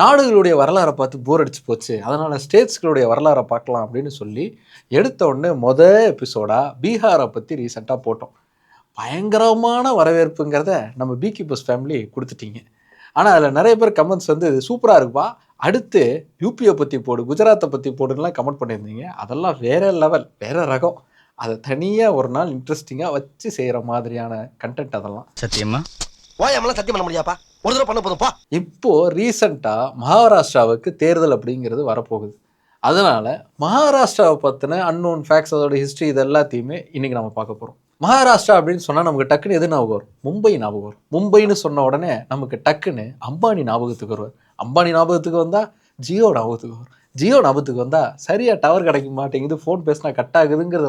நாடுகளுடைய வரலாறை பார்த்து போர் அடிச்சு போச்சு. அதனால ஸ்டேட்ஸ்களுடைய வரலாறை பார்க்கலாம் அப்படின்னு சொல்லி எடுத்த உடனே முத எபிசோடா பீகாரை பற்றி ரீசெண்டாக போட்டோம். பயங்கரமான வரவேற்புங்கிறத நம்ம பி கீப்பர்ஸ் ஃபேமிலி கொடுத்துட்டீங்க. ஆனால் அதில் நிறைய பேர் கமெண்ட்ஸ் வந்து சூப்பராக இருக்குப்பா. அடுத்து யூபியை பற்றி போடு குஜராத்தை பற்றி போடுலாம் கமெண்ட் பண்ணியிருந்தீங்க. அதெல்லாம் வேற லெவல் வேற ரகம். அதை தனியாக ஒரு நாள் இன்ட்ரெஸ்டிங்காக வச்சு செய்கிற மாதிரியான கண்டென்ட் அதெல்லாம். சத்தியமா ஓயாமலாம் சத்தியம் பண்ண முடியாப்பா? ஒரு தடவை பண்ண போதும் பா. இப்போ ரீசண்டாக மகாராஷ்டிராவுக்கு தேர்தல் அப்படிங்கிறது வரப்போகுது. அதனால மகாராஷ்டிராவை பற்றின அன்னோன் ஃபேக்ட்ஸ் அதோட ஹிஸ்ட்ரி இது எல்லாத்தையுமே இன்னைக்கு நம்ம பார்க்க போகிறோம் மகாராஷ்டிரா அப்படின்னு சொன்னால் நமக்கு டக்குன்னு எது ஞாபகம் வரும்? மும்பை ஞாபகம் வரும். மும்பைன்னு சொன்ன உடனே நமக்கு டக்குன்னு அம்பானி ஞாபகத்துக்கு வருவார். அம்பானி ஞாபகத்துக்கு வந்தால் ஜியோ ஞாபகத்துக்கு வரும். ஜியோ ஞாபகத்துக்கு வந்தால் சரியாக டவர் கிடைக்க மாட்டேங்குது ஃபோன் பேசினா கட் ஆகுதுங்கிறது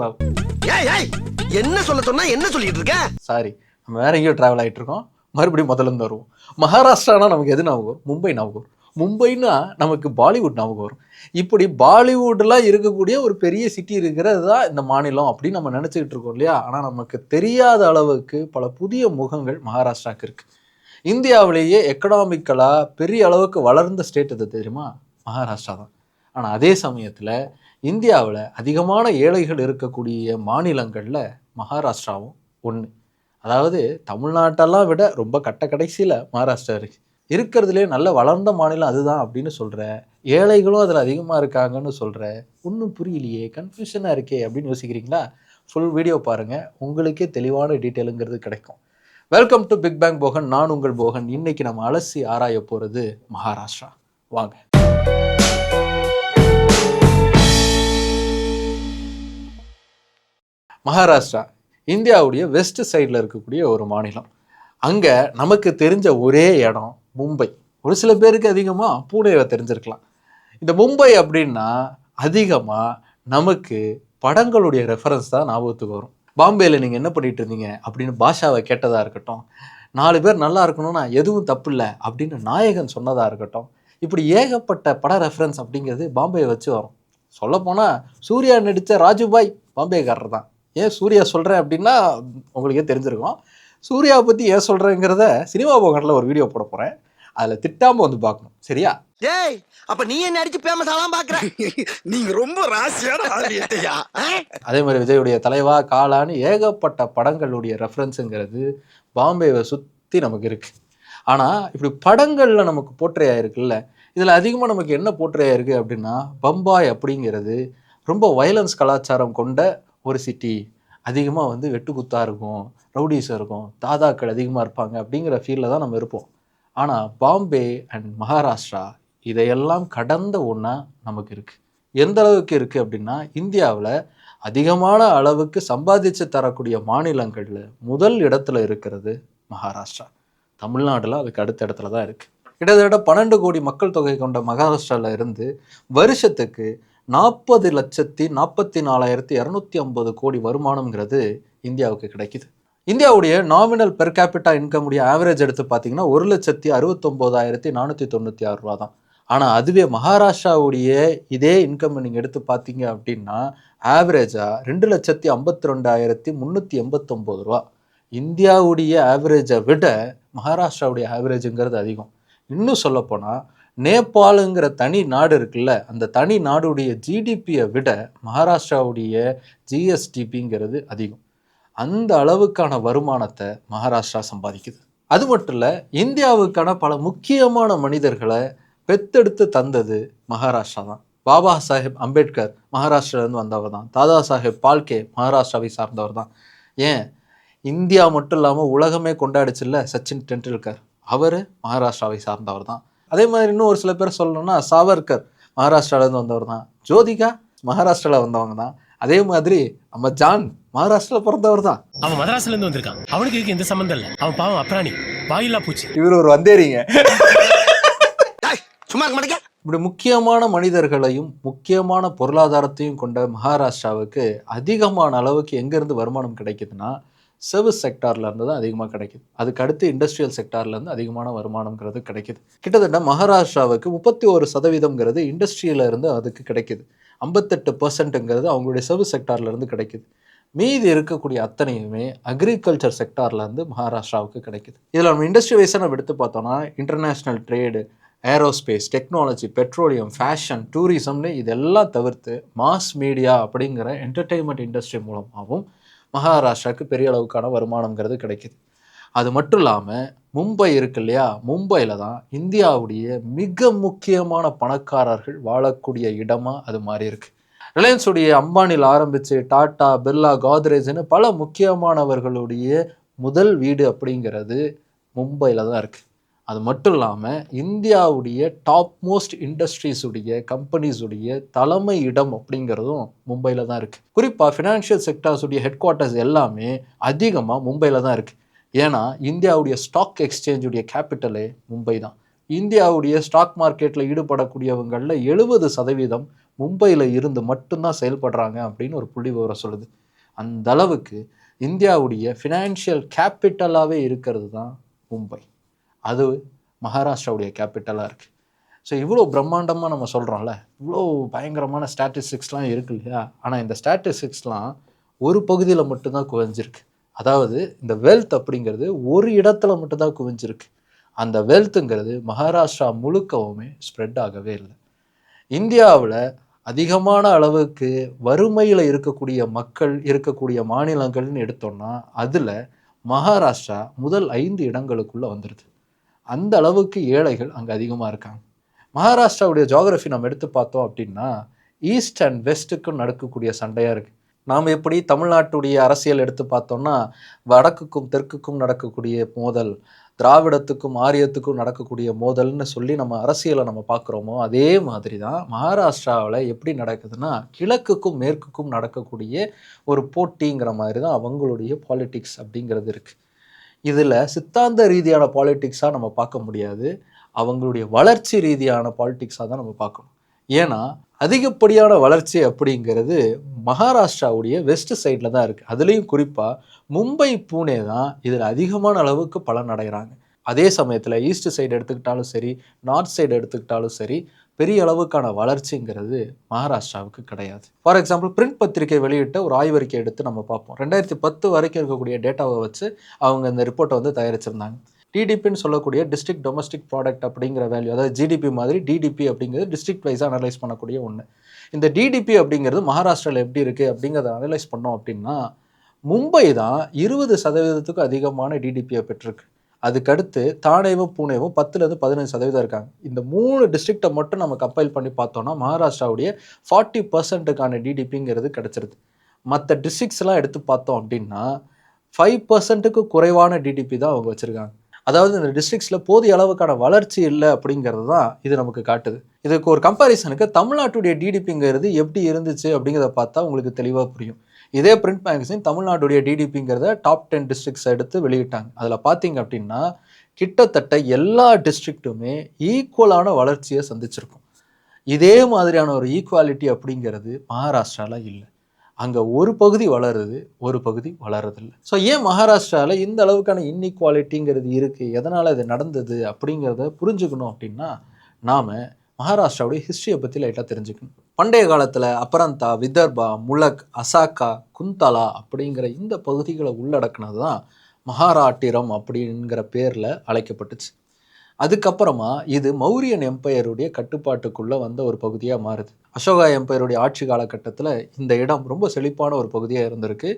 என்ன சொல்ல சொன்னா என்ன சொல்லிட்டு இருக்க? சாரி நம்ம வேற எங்கேயோ ட்ராவல் ஆகிட்டு இருக்கோம். மறுபடியும் முதல்ல இருந்து வருவோம். மகாராஷ்டிரானா நமக்கு எது ஞாபகம் மும்பை ஞாபகம் வரும். மும்பைனா நமக்கு பாலிவுட் ஞாபகம் வரும். இப்படி பாலிவுட்லாம் இருக்கக்கூடிய ஒரு பெரிய சிட்டி இருக்கிறது தான் இந்த மாநிலம் அப்படின்னு நம்ம நினச்சிக்கிட்டு இருக்கோம் இல்லையா? ஆனால் நமக்கு தெரியாத அளவுக்கு பல புதிய முகங்கள் மகாராஷ்டிராவுக்கு இருக்கு. இந்தியாவிலேயே எக்கனாமிக்கலாக பெரிய அளவுக்கு வளர்ந்த ஸ்டேட் அது தெரியுமா? மகாராஷ்டிரா தான். ஆனால் அதே சமயத்தில் இந்தியாவில் அதிகமான ஏழைகள் இருக்கக்கூடிய மாநிலங்களில் மகாராஷ்டிராவும் ஒன்று அதாவது தமிழ்நாட்டெல்லாம் விட ரொம்ப கட்ட கடைசியில் மகாராஷ்டிரா இருக்கு. இருக்கிறதுலே நல்ல வளர்ந்த மாநிலம் அதுதான் அப்படின்னு சொல்கிற ஏழைகளும் அதில் அதிகமாக இருக்காங்கன்னு சொல்கிற ஒன்றும் புரியலையே கன்ஃபியூஷனாக இருக்கே அப்படின்னு யோசிக்கிறீங்களா? ஃபுல் வீடியோ பாருங்கள் உங்களுக்கே தெளிவான டீட்டெயிலுங்கிறது கிடைக்கும். Welcome to big bang Bogan நான் உங்கள் போகன். இன்னைக்கு நம்ம அலசி ஆராய போகிறது மகாராஷ்டிரா. வாங்க. மகாராஷ்டிரா இந்தியாவுடைய வெஸ்ட் சைடில் இருக்கக்கூடிய ஒரு மாநிலம். அங்கே நமக்கு தெரிஞ்ச ஒரே இடம் மும்பை. ஒரு சில பேருக்கு அதிகமாக பூனேவை தெரிஞ்சிருக்கலாம். இந்த மும்பை அப்படின்னா அதிகமாக நமக்கு படங்களுடைய ரெஃபரன்ஸ் தான் ஞாபகத்துக்கு வரும். பாம்பேயில் நீங்கள் என்ன பண்ணிகிட்டு இருந்தீங்க அப்படின்னு பாஷாவை கேட்டதாக இருக்கட்டும் நாலு பேர் நல்லா இருக்கணும்னா எதுவும் தப்பு இல்லை அப்படின்னு நாயகன் சொன்னதாக இருக்கட்டும் இப்படி ஏகப்பட்ட பட ரெஃபரன்ஸ் அப்படிங்கிறது பாம்பேயை வச்சு வரும். சொல்லப்போனால் சூர்யா நடித்த ராஜுபாய் பாம்பேக்காரர் தான் ஏன் சூர்யா சொல்கிறேன் அப்படின்னா உங்களுக்கே தெரிஞ்சிருக்கும். சூர்யாவை பற்றி ஏன் சொல்கிறேங்கிறத சினிமா போகனில் ஒரு வீடியோ போட போகிறேன் அதில் திட்டாமல் வந்து பார்க்கணும். சரியா? ஏய் அப்ப நீ என்ன அடிச்சு பேமஸ் ஆலாம் பாக்குற நீங்க ரொம்ப ராசியான அதே மாதிரி விஜயுடைய தலைவா காலான்னு ஏகப்பட்ட படங்களுடைய ரெஃபரன்ஸுங்கிறது பாம்பேவை சுற்றி நமக்கு இருக்குது ஆனால் இப்படி படங்களில் நமக்கு போற்றையா இருக்குல்ல இதில் அதிகமாக நமக்கு என்ன போற்றையா இருக்குது அப்படின்னா பம்பாய் அப்படிங்கிறது ரொம்ப வயலன்ஸ் கலாச்சாரம் கொண்ட ஒரு சிட்டி அதிகமாக வந்து வெட்டுக்குத்தாக இருக்கும் ரவுடிஸ் இருக்கும் தாதாக்கள் அதிகமாக இருப்பாங்க அப்படிங்கிற ஃபீலில் தான் நம்ம இருப்போம். ஆனால் பாம்பே அண்ட் மகாராஷ்டிரா இதையெல்லாம் கடந்த ஒன்றா நமக்கு இருக்குது எந்த அளவுக்கு இருக்குது அப்படின்னா இந்தியாவில் அதிகமான அளவுக்கு சம்பாதிச்சு தரக்கூடிய மாநிலங்களில் முதல் இடத்துல இருக்கிறது மகாராஷ்டிரா. தமிழ்நாடில் அதுக்கு அடுத்த இடத்துல தான் இருக்குது கிட்டத்தட்ட பன்னெண்டு கோடி மக்கள் தொகை கொண்ட மகாராஷ்டிராவில் இருந்து வருஷத்துக்கு நாற்பது லட்சத்தி நாற்பத்தி நாலாயிரத்தி இரநூத்தி ஐம்பது கோடி வருமானம்ங்கிறது இந்தியாவுக்கு கிடைக்குது. இந்தியாவுடைய நாமினல் பெர் கேபிட்டா இன்கம் உடைய ஆவரேஜ் எடுத்து பார்த்தீங்கன்னா ஒரு லட்சத்தி அறுபத்தொம்போதாயிரத்தி நானூற்றி தொண்ணூற்றி ஆறு ரூபா தான் ஆனால் அதுவே மகாராஷ்டிராவுடைய இதே இன்கம் நீங்கள் எடுத்து பார்த்தீங்க அப்படின்னா ஆவரேஜாக ரெண்டு லட்சத்தி ஐம்பத்தி ரெண்டாயிரத்தி முந்நூற்றி எண்பத்தொம்போது ரூபா. இந்தியாவுடைய ஆவரேஜை விட மகாராஷ்டிராவுடைய ஆவரேஜுங்கிறது அதிகம். இன்னும் சொல்லப்போனால் நேபாளுங்கிற தனி நாடு இருக்குல்ல அந்த தனி நாடுடைய ஜிடிபியை விட மகாராஷ்டிராவுடைய ஜிஎஸ்டிபிங்கிறது அதிகம். அந்த அளவுக்கான வருமானத்தை மகாராஷ்டிரா சம்பாதிக்குது. அது மட்டும் இல்லை இந்தியாவுக்கான பல முக்கியமான மனிதர்களை பெத்தெடுத்து தந்தது மகாராஷ்டிரா தான். பாபா சாஹேப் அம்பேத்கர் மகாராஷ்டிராலேருந்து வந்தவர் தான். தாதா சாஹேப் பால்கே மகாராஷ்டிராவை சார்ந்தவர் தான். ஏன்? இந்தியா மட்டும் இல்லாமல் உலகமே கொண்டாடிச்சுல்ல சச்சின் டெண்டுல்கர். அவர் மகாராஷ்டிராவை சார்ந்தவர் தான். அதே மாதிரி இன்னும் ஒரு சில பேர் சொல்லணும்னா சாவர்கர் மகாராஷ்டிராலேருந்து வந்தவர் தான். ஜோதிகா மகாராஷ்டிராவில் வந்தவங்க தான். அதே மாதிரி நம்ம ஜான் மகாராஷ்டிராவில் பிறந்தவர் தான். அவன் மதராஸ்ல இருந்து வந்திருக்கான். அவனுக்கு இதுக்கு எந்த சம்பந்தம் இல்ல. அவன் பாவம் அப்ராணி. வாயில்லா பூச்சி. இவர் ஒரு வந்தேரிங்க. டேய் சும்மா இருக்க இப்படி முக்கியமான மனிதர்களையும் முக்கியமான பொருளாதாரத்தையும் கொண்ட மகாராஷ்டிராவுக்கு அதிகமான அளவுக்கு எங்கேருந்து வருமானம் கிடைக்குதுன்னா சர்வீஸ் செக்டார்லேருந்து தான் அதிகமாக கிடைக்குது. அதுக்கு அடுத்து இண்டஸ்ட்ரியல் செக்டார்லேருந்து அதிகமான வருமானம்ங்கிறது கிடைக்குது. கிட்டத்தட்ட மகாராஷ்டிராவுக்கு முப்பத்தி ஒரு சதவீதம்ங்கிறது இண்டஸ்ட்ரியிலேருந்து அதுக்கு கிடைக்குது. ஐம்பத்தெட்டு பர்சன்ட்டுங்கிறது அவங்களுடைய சர்வீஸ் செக்டார்லேருந்து கிடைக்குது. மீதி இருக்கக்கூடிய அத்தனையுமே அக்ரிகல்ச்சர் செக்டார்லேருந்து மகாராஷ்டிராவுக்கு கிடைக்குது. இதில் நம்ம இண்டஸ்ட்ரி வைஸாக நம்ம எடுத்து பார்த்தோம்னா international trade aerospace technology petroleum fashion டூரிசம்னு இதெல்லாம் தவிர்த்து மாஸ் மீடியா அப்படிங்கிற என்டர்டெயின்மெண்ட் இண்டஸ்ட்ரி மூலமாகவும் மகாராஷ்டிராவுக்கு பெரிய அளவுக்கான வருமானங்கிறது கிடைக்குது. அது மட்டும் இல்லாமல் மும்பை இருக்கு இல்லையா? மும்பையில் தான் இந்தியாவுடைய மிக முக்கியமான பணக்காரர்கள் வாழக்கூடிய இடமா அது மாறி இருக்கு. ரிலையன்ஸுடைய அம்பானியில் ஆரம்பித்து டாட்டா பிர்லா கோத்ரேஜ்னு பல முக்கியமானவர்களுடைய முதல் வீடு அப்படிங்கிறது மும்பையில் தான் இருக்குது அது மட்டும் இல்லாமல் இந்தியாவுடைய டாப் மோஸ்ட் இண்டஸ்ட்ரீஸுடைய கம்பெனிஸுடைய தலைமை இடம் அப்படிங்கிறதும் மும்பையில் தான் இருக்குது குறிப்பாக ஃபினான்ஷியல் செக்டார்ஸுடைய ஹெட் குவார்ட்டர்ஸ் எல்லாமே அதிகமாக மும்பையில் தான் இருக்குது ஏன்னா இந்தியாவுடைய ஸ்டாக் எக்ஸ்சேஞ்சுடைய கேபிட்டலே மும்பை தான். இந்தியாவுடைய ஸ்டாக் மார்க்கெட்டில் ஈடுபடக்கூடியவங்களில் எழுபது சதவீதம் மும்பையில் இருந்து மட்டும்தான் செயல்படுறாங்க அப்படின்னு ஒரு புள்ளி விவரம் சொல்லுது. அந்த அளவுக்கு இந்தியாவுடைய ஃபினான்ஷியல் கேபிட்டலாகவே இருக்கிறது தான் மும்பை. அது மகாராஷ்டிராவுடைய கேபிட்டலாக இருக்குது ஸோ இவ்வளோ பிரம்மாண்டமாக நம்ம சொல்கிறோம்ல இவ்வளோ பயங்கரமான ஸ்டாட்டிஸ்டிக்ஸ்லாம் இருக்கு இல்லையா? ஆனால் இந்த ஸ்டாட்டிஸ்டிக்ஸ்லாம் ஒரு பகுதியில் மட்டும்தான் குவிஞ்சிருக்கு. அதாவது இந்த வெல்த் அப்படிங்கிறது ஒரு இடத்துல மட்டும்தான் குவிஞ்சிருக்கு. அந்த வெல்த்துங்கிறது மகாராஷ்டிரா முழுக்கவுமே ஸ்ப்ரெட் ஆகவே இல்லை. இந்தியாவில் அதிகமான அளவுக்கு வறுமையில் இருக்கக்கூடிய மக்கள் இருக்கக்கூடிய மாநிலங்கள்னு எடுத்தோம்னா அதில் மகாராஷ்டிரா முதல் ஐந்து இடங்களுக்குள்ளே வந்துடுது அந்த அளவுக்கு ஏழைகள் அங்கே அதிகமாக இருக்காங்க. மகாராஷ்டிராவுடைய ஜோக்ரஃபி நம்ம எடுத்து பார்த்தோம் அப்படின்னா ஈஸ்ட் அண்ட் வெஸ்ட்டுக்கும் நடக்கக்கூடிய சண்டையாக இருக்குது நாம் எப்படி தமிழ்நாட்டுடைய அரசியல் எடுத்து பார்த்தோம்னா வடக்குக்கும் தெற்குக்கும் நடக்கக்கூடிய மோதல் திராவிடத்துக்கும் ஆரியத்துக்கும் நடக்கக்கூடிய மோதல்னு சொல்லி நம்ம அரசியலை நம்ம பார்க்குறோமோ அதே மாதிரி தான் மகாராஷ்டிராவில் எப்படி நடக்குதுன்னா கிழக்குக்கும் மேற்குக்கும் நடக்கக்கூடிய ஒரு போட்டிங்கிற மாதிரி தான் அவங்களுடைய பாலிட்டிக்ஸ் அப்படிங்கிறது இருக்குது இதில் சித்தாந்த ரீதியான பாலிட்டிக்ஸாக நம்ம பார்க்க முடியாது. அவங்களுடைய வளர்ச்சி ரீதியான பாலிட்டிக்ஸாக தான் நம்ம பார்க்கணும். ஏன்னா அதிகப்படியான வளர்ச்சி அப்படிங்கிறது மகாராஷ்டிராவுடைய வெஸ்ட் சைடில் தான் இருக்குது அதுலேயும் குறிப்பாக மும்பை பூனே தான் இதில் அதிகமான அளவுக்கு பலன் அடைகிறாங்க. அதே சமயத்தில் ஈஸ்ட் சைடு எடுத்துக்கிட்டாலும் சரி நார்த் சைடு எடுத்துக்கிட்டாலும் சரி பெரிய அளவுக்கான வளர்ச்சிங்கிறது மகாராஷ்டிராவுக்கு கிடையாது. ஃபார் எக்ஸாம்பிள் பிரிண்ட் பத்திரிகை வெளியிட்ட ஒரு ஆய்வறிக்கை எடுத்து நம்ம பார்ப்போம். ரெண்டாயிரத்தி பத்து வரைக்கும் இருக்கக்கூடிய டேட்டாவை வச்சு அவங்க இந்த ரிப்போர்ட்டை வந்து தயாரிச்சிருந்தாங்க. டிடிபின்னு சொல்லக்கூடிய டிஸ்ட்ரிக்ட் டொமஸ்டிக் ப்ராடக்ட் அப்படிங்கிற வேல்யூ அதாவது ஜிடிபி மாதிரி டிடிபி அப்படிங்கிறது டிஸ்ட்ரிக்ட் வைஸாக அனலைஸ் பண்ணக்கூடிய ஒன்று இந்த டிடிபி அப்படிங்கிறது மகாராஷ்டிராவில் எப்படி இருக்குது அப்படிங்கிறத அனலைஸ் பண்ணோம் அப்படின்னா மும்பை தான் இருபது சதவீதத்துக்கும் அதிகமான டிடிபியை பெற்றிருக்கு. அதுக்கடுத்து தானேவும் பூனேவும் பத்துலேருந்து பதினஞ்சு சதவீதம் இருக்காங்க. இந்த மூணு டிஸ்ட்ரிக்டை மட்டும் நம்ம கம்பைல் பண்ணி பார்த்தோம்னா மகாராஷ்டிராவுடைய ஃபார்ட்டி பர்சன்ட்டுக்கான டிடிபிங்கிறது கிடச்சிருது. மற்ற டிஸ்ட்ரிக்ஸ்லாம் எடுத்து பார்த்தோம் அப்படின்னா ஃபைவ் பர்சன்ட்டுக்கு குறைவான டிடிபி தான் அவங்க வச்சுருக்காங்க. அதாவது இந்த டிஸ்ட்ரிக்ஸில் போதிய அளவுக்கான வளர்ச்சி இல்லை அப்படிங்கிறது தான் இது நமக்கு காட்டுது. இதுக்கு ஒரு கம்பாரிசனுக்கு தமிழ்நாட்டுடைய டிடிபிங்கிறது எப்படி இருந்துச்சு அப்படிங்கிறத பார்த்தா உங்களுக்கு தெளிவாக புரியும். இதே பிரிண்ட் மேகசின் தமிழ்நாட்டுடைய டிடிபிங்கிறத டாப் டென் டிஸ்ட்ரிக்ஸ் எடுத்து வெளியிட்டாங்க. அதில் பார்த்தீங்க அப்படின்னா கிட்டத்தட்ட எல்லா டிஸ்ட்ரிக்ட்டுமே ஈக்குவலான வளர்ச்சியை சந்திச்சிருக்கும். இதே மாதிரியான ஒரு ஈக்குவாலிட்டி அப்படிங்கிறது மகாராஷ்டிராவில் இல்லை. அங்கே ஒரு பகுதி வளருது ஒரு பகுதி வளரதில்லை. ஸோ ஏன் மகாராஷ்டிராவில் இந்த அளவுக்கான இன்இக்வாலிட்டிங்கிறது இருக்குது எதனால் இது நடந்தது அப்படிங்கிறத புரிஞ்சுக்கணும் அப்படின்னா நாம் மகாராஷ்டிராவுடைய ஹிஸ்ட்ரியை பற்றி லைட்டாக தெரிஞ்சுக்கணும். பண்டைய காலத்தில் அபரந்தா விதர்பா முலக் அசாக்கா குந்தலா அப்படிங்கிற இந்த பகுதிகளை உள்ளடக்கினது தான் மகாராட்டிரம் அப்படிங்கிற பேரில் அழைக்கப்பட்டுச்சு. அதுக்கப்புறமா இது மௌரியன் எம்பையருடைய கட்டுப்பாட்டுக்குள்ளே வந்த ஒரு பகுதியாக மாறுது. அசோகா எம்பையருடைய ஆட்சி காலகட்டத்தில் இந்த இடம் ரொம்ப செழிப்பான ஒரு பகுதியாக இருந்திருக்கு.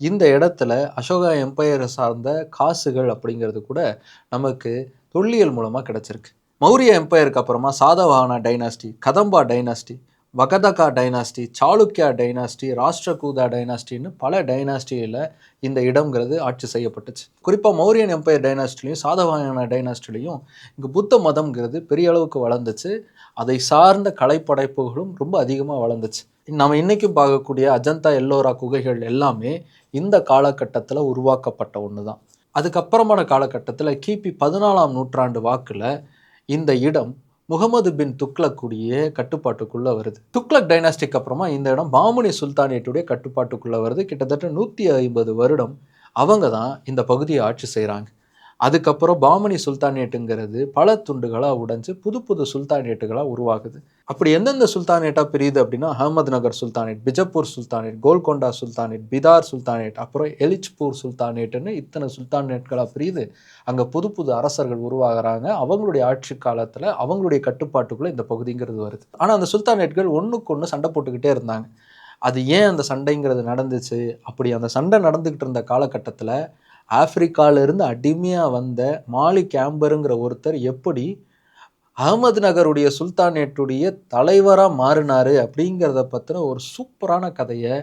இந்த இடத்துல அசோகா எம்பையரை சார்ந்த காசுகள் அப்படிங்கிறது கூட நமக்கு தொல்லியல் மூலமாக கிடச்சிருக்கு. மௌரிய எம்பையருக்கு அப்புறமா Satavahana dynasty Kadamba dynasty Vakataka dynasty Chalukya dynasty Rashtrakuta டைனாஸ்டின்னு பல டைனாஸ்டியில் இந்த இடம்ங்கிறது ஆட்சி செய்யப்பட்டுச்சு. குறிப்பாக மௌரியன் எம்பையர் டைனாஸ்டிலையும் சாதவாயன டைனாஸ்டிலையும் இங்கே புத்த மதம்ங்கிறது பெரிய அளவுக்கு வளர்ந்துச்சு. அதை சார்ந்த கலைப்படைப்புகளும் ரொம்ப அதிகமாக வளர்ந்துச்சு. நம்ம இன்றைக்கும் பார்க்கக்கூடிய அஜந்தா எல்லோரா குகைகள் எல்லாமே இந்த காலகட்டத்தில் உருவாக்கப்பட்ட ஒன்று தான் அதுக்கப்புறமான காலகட்டத்தில் கிபி பதினாலாம் நூற்றாண்டு வாக்கில் இந்த இடம் முகமது பின் துக்ளக்குடைய கட்டுப்பாட்டுக்குள்ளே வருது. துக்ளக் டைனாஸ்டிக் அப்புறமா இந்த இடம் பாமுனி சுல்தானேட்டுடைய கட்டுப்பாட்டுக்குள்ளே வருது. கிட்டத்தட்ட நூற்றி ஐம்பது வருடம் அவங்க தான் இந்த பகுதியை ஆட்சி செய்கிறாங்க அதுக்கப்புறம் பாமணி சுல்தானேட்டுங்கிறது பல துண்டுகளாக உடைஞ்சு புது புது சுல்தானேட்டுகளாக உருவாகுது. அப்படி எந்தெந்த சுல்தானேட்டாக பிரியுது அப்படின்னா Ahmednagar sultanate Bijapur sultanate Golconda sultanate Bidar sultanate அப்புறம் எலிச்பூர் சுல்தானேட்டுன்னு இத்தனை சுல்தானேட்களாக பிரியுது. அங்கே புது புது அரசர்கள் உருவாகிறாங்க. அவங்களுடைய ஆட்சி காலத்தில் அவங்களுடைய கட்டுப்பாட்டுக்குள்ளே இந்த பகுதிங்கிறது வருது. ஆனால் அந்த சுல்தானேட்கள் ஒன்றுக்கு ஒன்று சண்டை போட்டுக்கிட்டே இருந்தாங்க. அது ஏன் அந்த சண்டைங்கிறது நடந்துச்சு? அப்படி அந்த சண்டை நடந்துக்கிட்டு இருந்த காலகட்டத்தில் ஆப்பிரிக்காவிலிருந்து அடிமையாக வந்த மாலி கேம்பருங்கிற ஒருத்தர் எப்படி அகமது நகருடைய சுல்தானேட்டுடைய தலைவராக மாறினார் அப்படிங்கிறத பற்றின ஒரு சூப்பரான கதையை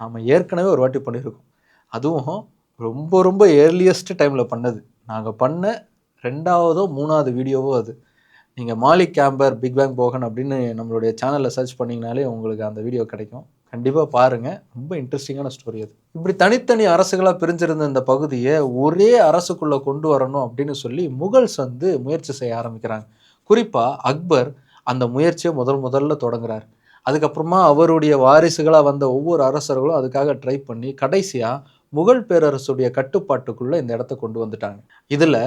நாம் ஏற்கனவே ஒரு வாட்டி பண்ணியிருக்கோம். அதுவும் ரொம்ப ரொம்ப ஏர்லியஸ்ட் டைமில் பண்ணது. நாங்கள் பண்ண ரெண்டாவதோ மூணாவது வீடியோவோ அது. நீங்கள் மாலிக் கேம்பர் பிக் பேங் போகன் அப்படின்னு நம்மளுடைய சேனலில் சர்ச் பண்ணிங்கனாலே உங்களுக்கு அந்த வீடியோ கிடைக்கும். கண்டிப்பாக பாருங்கள் ரொம்ப இன்ட்ரெஸ்டிங்கான ஸ்டோரி அது. இப்படி தனித்தனி அரசுகளாக பிரிஞ்சிருந்த இந்த பகுதியை ஒரே அரசுக்குள்ளே கொண்டு வரணும் அப்படின்னு சொல்லி முகல்ஸ் வந்து முயற்சி செய்ய ஆரம்பிக்கிறாங்க. குறிப்பாக அக்பர் அந்த முயற்சியை முதல் முதல்ல தொடங்குறார். அதுக்கப்புறமா அவருடைய வாரிசுகளாக வந்த ஒவ்வொரு அரசர்களும் அதுக்காக ட்ரை பண்ணி கடைசியாக முகல் பேரரசுடைய கட்டுப்பாட்டுக்குள்ளே இந்த இடத்த கொண்டு வந்துட்டாங்க. இதில்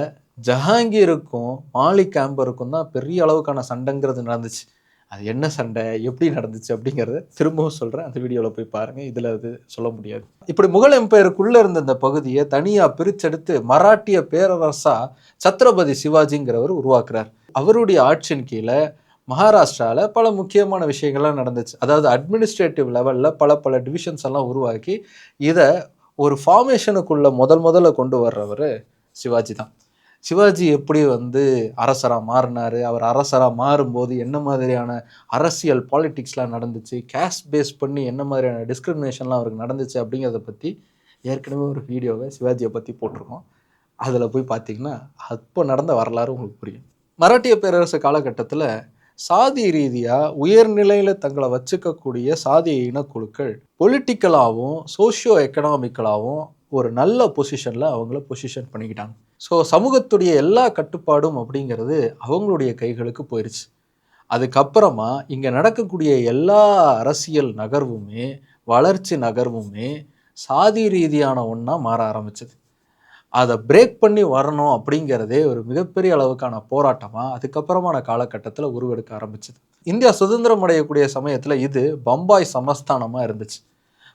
ஜஹாங்கீருக்கும் மாலிக் கேம்பருக்கும் தான் பெரிய அளவுக்கான சண்டைங்கிறது நடந்துச்சு. அது என்ன சண்டை எப்படி நடந்துச்சு அப்படிங்கிறத திரும்பவும் சொல்கிறேன் அந்த வீடியோவில் போய் பாருங்கள் இதில் அது சொல்ல முடியாது. இப்படி முகல் எம்பையருக்குள்ளே இருந்த இந்த பகுதியை தனியாக பிரிச்செடுத்து மராட்டிய பேரரசா சத்ரபதி சிவாஜிங்கிறவர் உருவாக்குறார். அவருடைய ஆட்சியின் கீழே மகாராஷ்டிராவில் பல முக்கியமான விஷயங்கள்லாம் நடந்துச்சு. அதாவது அட்மினிஸ்ட்ரேட்டிவ் லெவலில் பல பல டிவிஷன்ஸ் எல்லாம் உருவாக்கி இதை ஒரு ஃபார்மேஷனுக்குள்ளே முதல் முதல்ல கொண்டு வர்றவர் சிவாஜி தான். சிவாஜி எப்படி வந்து அரசராக மாறினார் அவர் அரசராக மாறும்போது என்ன மாதிரியான அரசியல் பாலிட்டிக்ஸ்லாம் நடந்துச்சு கேஷ் பேஸ் பண்ணி என்ன மாதிரியான டிஸ்கிரிமினேஷன்லாம் அவருக்கு நடந்துச்சு அப்படிங்கிறத பற்றி ஏற்கனவே ஒரு வீடியோவை சிவாஜியை பற்றி போட்டிருக்கோம். அதில் போய் பார்த்தீங்கன்னா அப்போ நடந்த வரலாறு உங்களுக்கு புரியும். மராட்டிய பேரரசு காலகட்டத்தில் சாதி ரீதியாக உயர்நிலையில் தங்களை வச்சுக்கக்கூடிய சாதிய இனக்குழுக்கள் பொலிட்டிக்கலாகவும் சோஷியோ எக்கனாமிக்கலாகவும் ஒரு நல்ல பொசிஷனில் அவங்கள பொசிஷன் பண்ணிக்கிட்டாங்க. ஸோ சமூகத்துடைய எல்லா கட்டுப்பாடும் அப்படிங்கிறது அவங்களுடைய கைகளுக்கு போயிடுச்சு அதுக்கப்புறமா இங்கே நடக்கக்கூடிய எல்லா அரசியல் நகர்வுமே வளர்ச்சி நகர்வுமே சாதி ரீதியான ஒன்றா மாற ஆரம்பிச்சது. அதை பிரேக் பண்ணி வரணும் அப்படிங்கிறதே ஒரு மிகப்பெரிய அளவுக்கான போராட்டமாக அதுக்கப்புறமான காலகட்டத்தில் உருவெடுக்க ஆரம்பிச்சது. இந்தியா சுதந்திரம் அடையக்கூடிய சமயத்தில் இது பம்பாய் சமஸ்தானமாக இருந்துச்சு.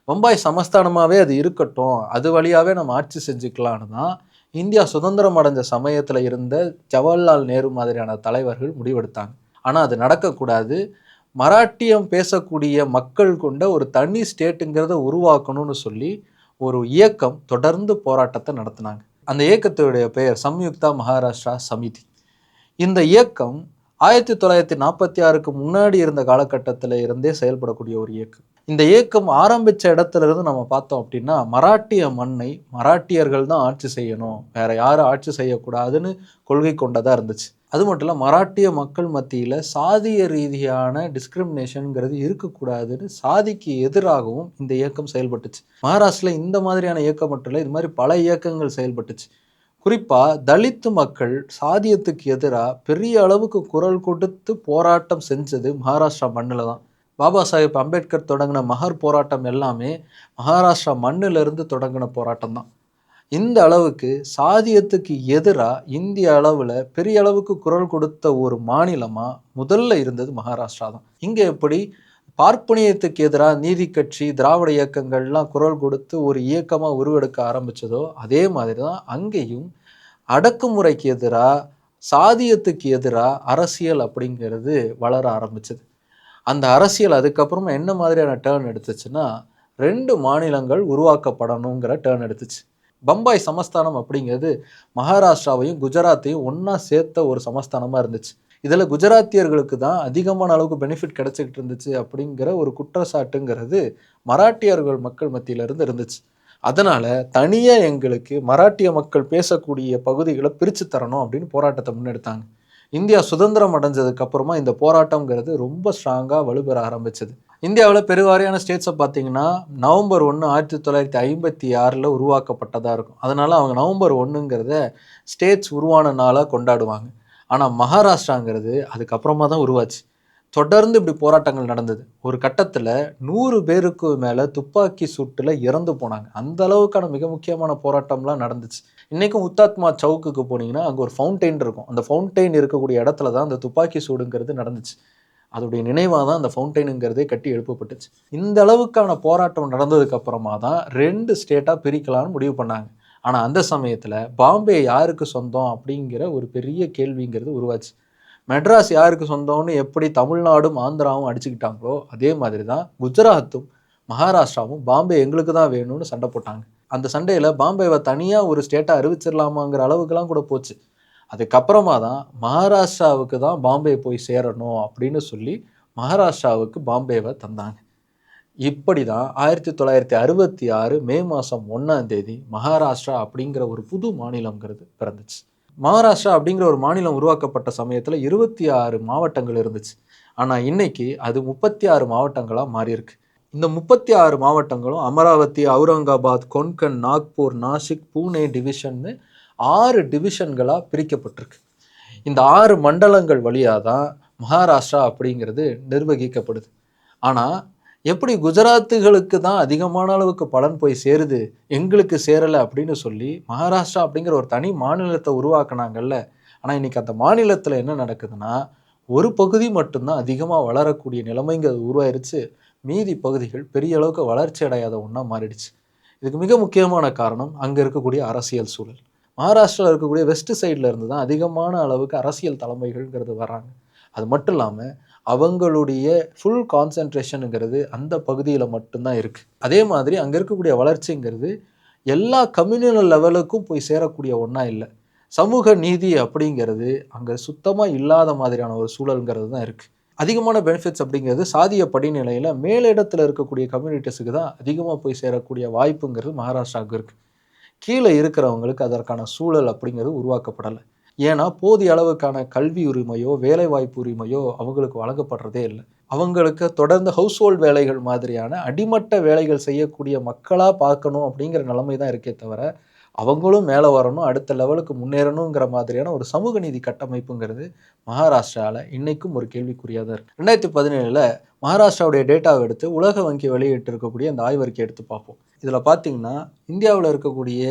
பம்பாய் சமஸ்தானமாகவே அது இருக்கட்டும் அது வழியாகவே நம்ம ஆட்சி செஞ்சுக்கலான்னு தான் இந்தியா சுதந்திரம் அடைஞ்ச சமயத்தில் இருந்த ஜவஹர்லால் நேரு மாதிரியான தலைவர்கள் முடிவெடுத்தாங்க. ஆனால் அது நடக்கக்கூடாது. மராட்டியம் பேசக்கூடிய மக்கள் கொண்ட ஒரு தனி ஸ்டேட்டுங்கிறத உருவாக்கணும்னு சொல்லி ஒரு இயக்கம் தொடர்ந்து போராட்டத்தை நடத்தினாங்க. அந்த இயக்கத்துடைய பெயர் சம்யுக்தா மகாராஷ்டிரா சமிதி. இந்த இயக்கம் ஆயிரத்தி தொள்ளாயிரத்தி நாற்பத்தி ஆறுக்கு முன்னாடி இருந்த காலகட்டத்தில் இருந்தே செயல்படக்கூடிய ஒரு இயக்கம். இந்த இயக்கம் ஆரம்பித்த இடத்துல இருந்து நம்ம பார்த்தோம் அப்படின்னா மராட்டிய மண்ணை மராட்டியர்கள் தான் ஆட்சி செய்யணும். வேற யாரும் ஆட்சி செய்யக்கூடாதுன்னு கொள்கை கொண்டதாக இருந்துச்சு. அது மட்டும் இல்லை மராட்டிய மக்கள் மத்தியில் சாதிய ரீதியான டிஸ்கிரிமினேஷனுங்கிறது இருக்கக்கூடாதுன்னு சாதிக்கு எதிராகவும் இந்த இயக்கம் செயல்பட்டுச்சு. மகாராஷ்டிரில் இந்த மாதிரியான இயக்கம் மட்டும் இல்லை இது மாதிரி பல இயக்கங்கள் செயல்பட்டுச்சு. குறிப்பாக தலித்து மக்கள் சாதியத்துக்கு எதிராக பெரிய அளவுக்கு குரல் கொடுத்து போராட்டம் செஞ்சது மகாராஷ்டிரா மண்ணில் தான் பாபா சாஹேப் அம்பேத்கர் தொடங்கின மகர் போராட்டம் எல்லாமே மகாராஷ்டிரா மண்ணிலிருந்து தொடங்கின போராட்டம் தான். இந்த அளவுக்கு சாதியத்துக்கு எதிராக இந்திய அளவில் பெரிய அளவுக்கு குரல் கொடுத்த ஒரு மாநிலமாக முதல்ல இருந்தது மகாராஷ்டிரா தான். இங்கே எப்படி பார்ப்பனியத்துக்கு எதிராக நீதி கட்சி திராவிட இயக்கங்கள்லாம் குரல் கொடுத்து ஒரு இயக்கமாக உருவெடுக்க ஆரம்பித்ததோ அதே மாதிரி தான் அங்கேயும் அடக்குமுறைக்கு எதிராக சாதியத்துக்கு எதிராக அரசியல் அப்படிங்கிறது வளர ஆரம்பிச்சது. அந்த அரசியல் அதுக்கப்புறமா என்ன மாதிரியான டேர்ன் எடுத்துச்சுன்னா ரெண்டு மாநிலங்கள் உருவாக்கப்படணுங்கிற டேர்ன் எடுத்துச்சு. பம்பாய் சமஸ்தானம் அப்படிங்கிறது மகாராஷ்டிராவையும் குஜராத்தையும் ஒன்றா சேர்த்த ஒரு சமஸ்தானமாக இருந்துச்சு. இதில் குஜராத்தியர்களுக்கு தான் அதிகமான அளவுக்கு பெனிஃபிட் கிடச்சிக்கிட்டு இருந்துச்சு அப்படிங்கிற ஒரு குற்றச்சாட்டுங்கிறது மராட்டியர்கள் மக்கள் மத்தியிலிருந்து இருந்துச்சு. அதனால் தனியாக எங்களுக்கு மராட்டிய மக்கள் பேசக்கூடிய பகுதிகளை பிரித்து தரணும் அப்படின்னு போராட்டத்தை முன்னெடுத்தாங்க. இந்தியா சுதந்திரம் அடைஞ்சதுக்கு அப்புறமா இந்த போராட்டங்கிறது ரொம்ப ஸ்ட்ராங்காக வலுப்பெற ஆரம்பிச்சது. இந்தியாவில் பெருவாரியான ஸ்டேட்ஸை பார்த்தீங்கன்னா நவம்பர் ஒன்று ஆயிரத்தி தொள்ளாயிரத்தி ஐம்பத்தி ஆறில் உருவாக்கப்பட்டதாக இருக்கும். அதனால் அவங்க நவம்பர் ஒன்றுங்கிறத ஸ்டேட்ஸ் உருவான நாளாக கொண்டாடுவாங்க. ஆனால் மகாராஷ்டிராங்கிறது அதுக்கப்புறமா தான் உருவாச்சு. தொடர்ந்து இப்படி போராட்டங்கள் நடந்தது. ஒரு கட்டத்தில் நூறு பேருக்கு மேலே துப்பாக்கி சூட்டில் இறந்து போனாங்க. அந்த அளவுக்கான மிக முக்கியமான போராட்டம்லாம் நடந்துச்சு. இன்றைக்கும் உத்தாத்மா சவுக்குக்கு போனீங்கன்னா அங்கே ஒரு ஃபவுண்டெயின் இருக்கும். அந்த ஃபவுண்டெயின் இருக்கக்கூடிய இடத்துல தான் அந்த துப்பாக்கி சூடுங்கிறது நடந்துச்சு. அதோடைய நினைவாக தான் அந்த ஃபவுண்டெயினுங்கிறதே கட்டி எழுப்பப்பட்டுச்சு. இந்த அளவுக்கான போராட்டம் நடந்ததுக்கு அப்புறமா தான் ரெண்டு ஸ்டேட்டாக பிரிக்கலாம்னு முடிவு பண்ணாங்க. ஆனால் அந்த சமயத்தில் பாம்பே யாருக்கு சொந்தம் அப்படிங்கிற ஒரு பெரிய கேள்விங்கிறது உருவாச்சு. மெட்ராஸ் யாருக்கு சொந்தம்னு எப்படி தமிழ்நாடும் ஆந்திராவும் அடிச்சுக்கிட்டாங்களோ அதே மாதிரி தான் குஜராத்தும் மகாராஷ்டிராவும் பாம்பே எங்களுக்கு தான் வேணும்னு சண்டை போட்டாங்க. அந்த சண்டையில் பாம்பேவை தனியாக ஒரு ஸ்டேட்டாக அறிவிச்சிடலாமாங்கிற அளவுக்குலாம் கூட போச்சு. அதுக்கப்புறமா தான் மகாராஷ்டிராவுக்கு தான் பாம்பே போய் சேரணும் அப்படின்னு சொல்லி மகாராஷ்டிராவுக்கு பாம்பேவை தந்தாங்க. இப்படி தான் ஆயிரத்தி தொள்ளாயிரத்தி அறுபத்தி ஆறு மே மாதம் ஒன்றாம் தேதி மகாராஷ்டிரா அப்படிங்கிற ஒரு புது மாநிலங்கிறது பிறந்துச்சு. மகாராஷ்டிரா அப்படிங்கிற ஒரு மாநிலம் உருவாக்கப்பட்ட சமயத்தில் இருபத்தி ஆறு மாவட்டங்கள் இருந்துச்சு. ஆனால் இன்னைக்கு அது முப்பத்தி ஆறு மாவட்டங்களாக மாறியிருக்கு. இந்த முப்பத்தி ஆறு மாவட்டங்களும் அமராவதி அவுரங்காபாத் கொன்கன் நாக்பூர் நாசிக் பூனே டிவிஷன்னு ஆறு டிவிஷன்களாக பிரிக்கப்பட்டிருக்கு. இந்த ஆறு மண்டலங்கள் வழியாக தான் மகாராஷ்டிரா அப்படிங்கிறது நிர்வகிக்கப்படுது. ஆனால் எப்படி குஜராத்துகளுக்கு தான் அதிகமான அளவுக்கு பலன் போய் சேருது எங்களுக்கு சேரலை அப்படின்னு சொல்லி மகாராஷ்டிரா அப்படிங்கிற ஒரு தனி மாநிலத்தை உருவாக்குனாங்கல்ல ஆனால் இன்றைக்கி அந்த மாநிலத்தில் என்ன நடக்குதுன்னா ஒரு பகுதி மட்டும்தான் அதிகமாக வளரக்கூடிய நிலைமைங்கிறது உருவாயிருச்சு. மீதி பகுதிகள் பெரிய அளவுக்கு வளர்ச்சி அடையாத ஒன்றா மாறிடுச்சு. இதுக்கு மிக முக்கியமான காரணம் அங்கே இருக்கக்கூடிய அரசியல் சூழல். மகாராஷ்டிராவில் இருக்கக்கூடிய வெஸ்ட் சைடில் இருந்து தான் அதிகமான அளவுக்கு அரசியல் தலைமைகள்ங்கிறது வர்றாங்க அது மட்டும் இல்லாமல் அவங்களுடைய ஃபுல் கான்சென்ட்ரேஷனுங்கிறது அந்த பகுதியில் மட்டும்தான் இருக்குது அதே மாதிரி அங்கே இருக்கக்கூடிய வளர்ச்சிங்கிறது எல்லா கம்யூனல் லெவலுக்கும் போய் சேரக்கூடிய ஒன்றா இல்லை. சமூக நீதி அப்படிங்கிறது அங்கே சுத்தமாக இல்லாத மாதிரியான ஒரு சூழல்ங்கிறது தான் இருக்குது அதிகமான பெனிஃபிட்ஸ் அப்படிங்கிறது சாதிய படிநிலையில் மேலிடத்தில் இருக்கக்கூடிய கம்யூனிட்டிஸுக்கு தான் அதிகமாக போய் சேரக்கூடிய வாய்ப்புங்கிறது மகாராஷ்டிராவுக்கு இருக்குது கீழே இருக்கிறவங்களுக்கு அதற்கான சூழல் அப்படிங்கிறது உருவாக்கப்படலை. ஏன்னா போதிய அளவுக்கான கல்வி உரிமையோ வேலைவாய்ப்பு உரிமையோ அவங்களுக்கு வழங்கப்படுறதே இல்லை. அவங்களுக்கு தொடர்ந்து ஹவுஸ் ஹோல்ட் வேலைகள் மாதிரியான அடிமட்ட வேலைகள் செய்யக்கூடிய மக்களாக பார்க்கணும் அப்படிங்கிற நிலைமை தான் இருக்கே தவிர அவங்களும் மேலே வரணும் அடுத்த லெவலுக்கு முன்னேறணுங்கிற மாதிரியான ஒரு சமூக நீதி கட்டமைப்புங்கிறது மகாராஷ்டிராவில் இன்றைக்கும் ஒரு கேள்விக்குறியாக தான் இருக்குது ரெண்டாயிரத்தி பதினேழில் மகாராஷ்டிராவுடைய டேட்டாவை எடுத்து உலக வங்கி வெளியிட்டு இருக்கக்கூடிய அந்த ஆய்வறிக்கை எடுத்து பார்ப்போம். இதில் பார்த்தீங்கன்னா இந்தியாவில் இருக்கக்கூடிய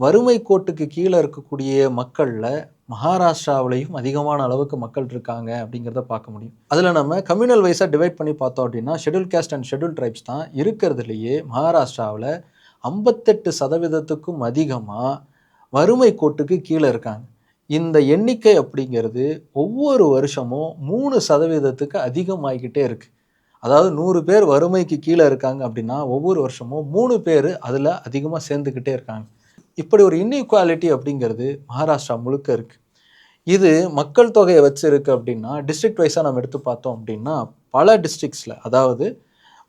வறுமை கோட்டுக்கு கீழே இருக்கக்கூடிய மக்களில் மகாராஷ்டிராவிலையும் அதிகமான அளவுக்கு மக்கள் இருக்காங்க அப்படிங்கிறத பார்க்க முடியும். அதில் நம்ம கம்யூனல் வைஸாக டிவைட் பண்ணி பார்த்தோம் அப்படின்னா schedule caste and schedule tribes தான் இருக்கிறதுலையே மகாராஷ்டிராவில் ஐம்பத்தெட்டு சதவீதத்துக்கும் அதிகமாக வறுமை கோட்டுக்கு கீழே இருக்காங்க. இந்த எண்ணிக்கை அப்படிங்கிறது ஒவ்வொரு வருஷமும் மூணு சதவீதத்துக்கு அதிகமாகிக்கிட்டே இருக்குது அதாவது நூறு பேர் வறுமைக்கு கீழே இருக்காங்க அப்படின்னா ஒவ்வொரு வருஷமும் மூணு பேர் அதில் அதிகமாக சேர்ந்துக்கிட்டே இருக்காங்க. இப்படி ஒரு இன்இக்வாலிட்டி அப்படிங்கிறது மகாராஷ்டிரா முழுக்க இருக்குது இது மக்கள் தொகையை வச்சுருக்கு அப்படின்னா டிஸ்ட்ரிக்ட் வைஸாக நம்ம எடுத்து பார்த்தோம் அப்படின்னா பல டிஸ்ட்ரிக்ஸில் அதாவது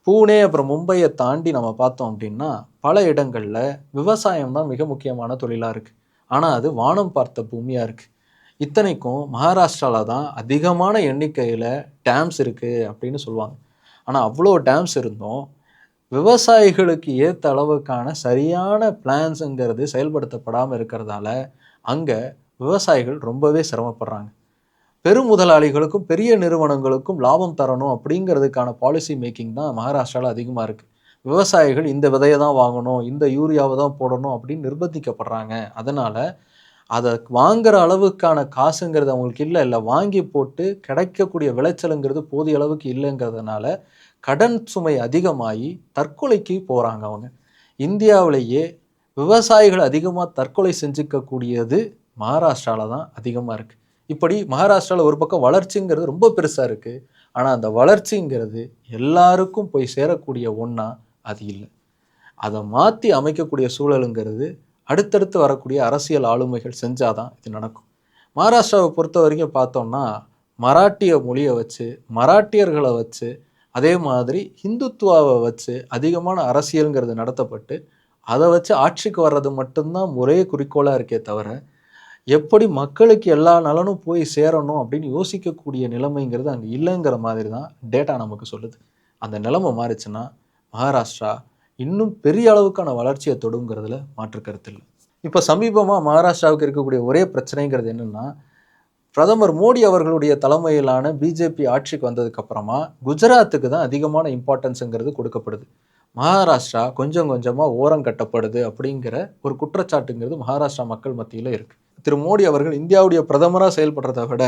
பூனே அப்புறம் மும்பையை தாண்டி நம்ம பார்த்தோம் அப்படின்னா பல இடங்களில் விவசாயம் தான் மிக முக்கியமான தொழிலாக இருக்குது ஆனால் அது வானம் பார்த்த பூமியாக இருக்குது இத்தனைக்கும் மகாராஷ்டிராவில் தான் அதிகமான எண்ணிக்கையில் டேம்ஸ் இருக்குது அப்படின்னு சொல்லுவாங்க. ஆனால் அவ்வளோ டேம்ஸ் இருந்தும் விவசாயிகளுக்கு ஏற்ற அளவுக்கான சரியான பிளான்ஸுங்கிறது செயல்படுத்தப்படாமல் இருக்கிறதால அங்கே விவசாயிகள் ரொம்பவே சிரமப்படுறாங்க. பெரும் முதலாளிகளுக்கும் பெரிய நிறுவனங்களுக்கும் லாபம் தரணும் அப்படிங்கிறதுக்கான பாலிசி மேக்கிங் தான் மகாராஷ்டிராவில் அதிகமாக இருக்குது விவசாயிகள் இந்த விதையை தான் வாங்கணும் இந்த யூரியாவை தான் போடணும் அப்படின்னு நிர்பந்திக்கப்படுறாங்க. அதனால் அதை வாங்குற அளவுக்கான காசுங்கிறது அவங்களுக்கு இல்லை இல்லை வாங்கி போட்டு கிடைக்கக்கூடிய விளைச்சலுங்கிறது போதிய அளவுக்கு இல்லைங்கிறதுனால கடன் சுமை அதிகமாகி தற்கொலைக்கு போகிறாங்க அவங்க. இந்தியாவிலேயே விவசாயிகள் அதிகமாக தற்கொலை செஞ்சுக்கக்கூடியது மகாராஷ்டிராவில் தான் அதிகமாக இருக்குது இப்படி மகாராஷ்டிராவில் ஒரு பக்கம் வளர்ச்சிங்கிறது ரொம்ப பெருசாக இருக்குது ஆனால் அந்த வளர்ச்சிங்கிறது எல்லாருக்கும் போய் சேரக்கூடிய ஒன்றா அது இல்லை. அதை மாற்றி அமைக்கக்கூடிய சூழலுங்கிறது அடுத்தடுத்து வரக்கூடிய அரசியல் ஆளுமைகள் செஞ்சாதான் இது நடக்கும். மகாராஷ்டிராவை பொறுத்த வரைக்கும் பார்த்தோம்னா மராட்டிய மொழியை வச்சு மராட்டியர்களை வச்சு அதே மாதிரி ஹிந்துத்துவாவை வச்சு அதிகமான அரசியலுங்கிறது நடத்தப்பட்டு அதை வச்சு ஆட்சிக்கு வர்றது மட்டும்தான் ஒரே குறிக்கோளாக இருக்கே தவிர எப்படி மக்களுக்கு எல்லா நலனும் போய் சேரணும் அப்படின்னு யோசிக்கக்கூடிய நிலைமைங்கிறது அங்கே இல்லைங்கிற மாதிரி தான் டேட்டா நமக்கு சொல்லுது. அந்த நிலைமை மாறிச்சுன்னா மகாராஷ்டிரா இன்னும் பெரிய அளவுக்கான வளர்ச்சியை தொடுங்கிறதுல மாற்று கருத்து இல்லை. இப்போ சமீபமாக மகாராஷ்டிராவுக்கு இருக்கக்கூடிய ஒரே பிரச்சனைங்கிறது என்னென்னா பிரதமர் மோடி அவர்களுடைய தலைமையிலான பிஜேபி ஆட்சிக்கு வந்ததுக்கப்புறமா குஜராத்துக்கு தான் அதிகமான இம்பார்ட்டன்ஸுங்கிறது கொடுக்கப்படுது. மகாராஷ்டிரா கொஞ்சம் கொஞ்சமாக ஓரம் கட்டப்படுது அப்படிங்கிற ஒரு குற்றச்சாட்டுங்கிறது மகாராஷ்டிரா மக்கள் மத்தியில் இருக்குது திரு மோடி அவர்கள் இந்தியாவுடைய பிரதமராக செயல்படுறதை விட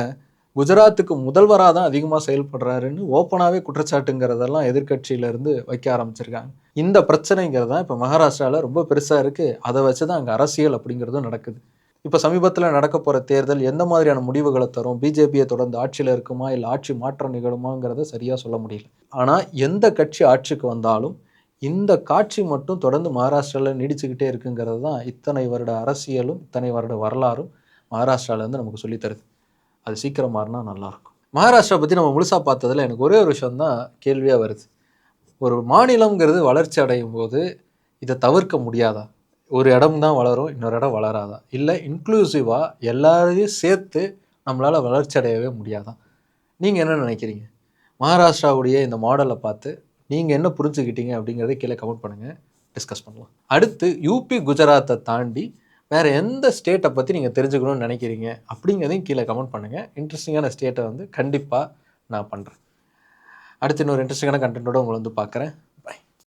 குஜராத்துக்கு முதல்வராக தான் அதிகமாக செயல்படுறாருன்னு ஓப்பனாகவே குற்றச்சாட்டுங்கிறதெல்லாம் எதிர்கட்சியிலேருந்து வைக்க ஆரம்பிச்சிருக்காங்க. இந்த பிரச்சனைங்கிறது தான் இப்போ மகாராஷ்டிராவில் ரொம்ப பெருசாக இருக்குது அதை வச்சு தான் அங்கே அரசியல் அப்படிங்கிறதும் நடக்குது. இப்போ சமீபத்தில் நடக்க போகிற தேர்தல் எந்த மாதிரியான முடிவுகளை தரும்? பிஜேபியை தொடர்ந்து ஆட்சியில் இருக்குமா? இல்லை ஆட்சி மாற்றம் நிகழுமாங்கிறத சரியாக சொல்ல முடியல. ஆனால் எந்த கட்சி ஆட்சிக்கு வந்தாலும் இந்த காட்சி மட்டும் தொடர்ந்து மகாராஷ்டிராவில் நீடிச்சுக்கிட்டே இருக்குங்கிறது தான் இத்தனை வருட அரசியலும் இத்தனை வருட வரலாறும் மகாராஷ்டிராவிலேருந்து நமக்கு சொல்லித் தருது. அது சீக்கிரம் மாறினா நல்லாயிருக்கும். மகாராஷ்டிரா பற்றி நம்ம முழுசாக பார்த்ததில் எனக்கு ஒரே ஒரு விஷயம் தான் கேள்வியாக வருது. ஒரு மாநிலங்கிறது வளர்ச்சி அடையும் போது இதை தவிர்க்க முடியாதா? ஒரு இடம் தான் வளரும் இன்னொரு இடம் வளராதா? இல்லை இன்க்ளூசிவாக எல்லாரையும் சேர்த்து நம்மளால் வளர்ச்சி அடையவே முடியாதா? நீங்கள் என்ன நினைக்கிறீங்க? மகாராஷ்டிராவுடைய இந்த மாடலை பார்த்து நீங்கள் என்ன புரிஞ்சுக்கிட்டீங்க அப்படிங்கிறத கீழே கமெண்ட் பண்ணுங்கள் டிஸ்கஸ் பண்ணலாம். அடுத்து யூபி குஜராத்தை தாண்டி வேறு எந்த ஸ்டேட்டை பற்றி நீங்கள் தெரிஞ்சுக்கணும்னு நினைக்கிறீங்க அப்படிங்கிறதையும் கீழே கமெண்ட் பண்ணுங்கள் இன்ட்ரெஸ்டிங்கான ஸ்டேட்டை வந்து கண்டிப்பாக நான் பண்ணுறேன் அடுத்து இன்னொரு இன்ட்ரெஸ்டிங்கான கண்டென்ட்டோட உங்களை வந்து பார்க்குறேன்.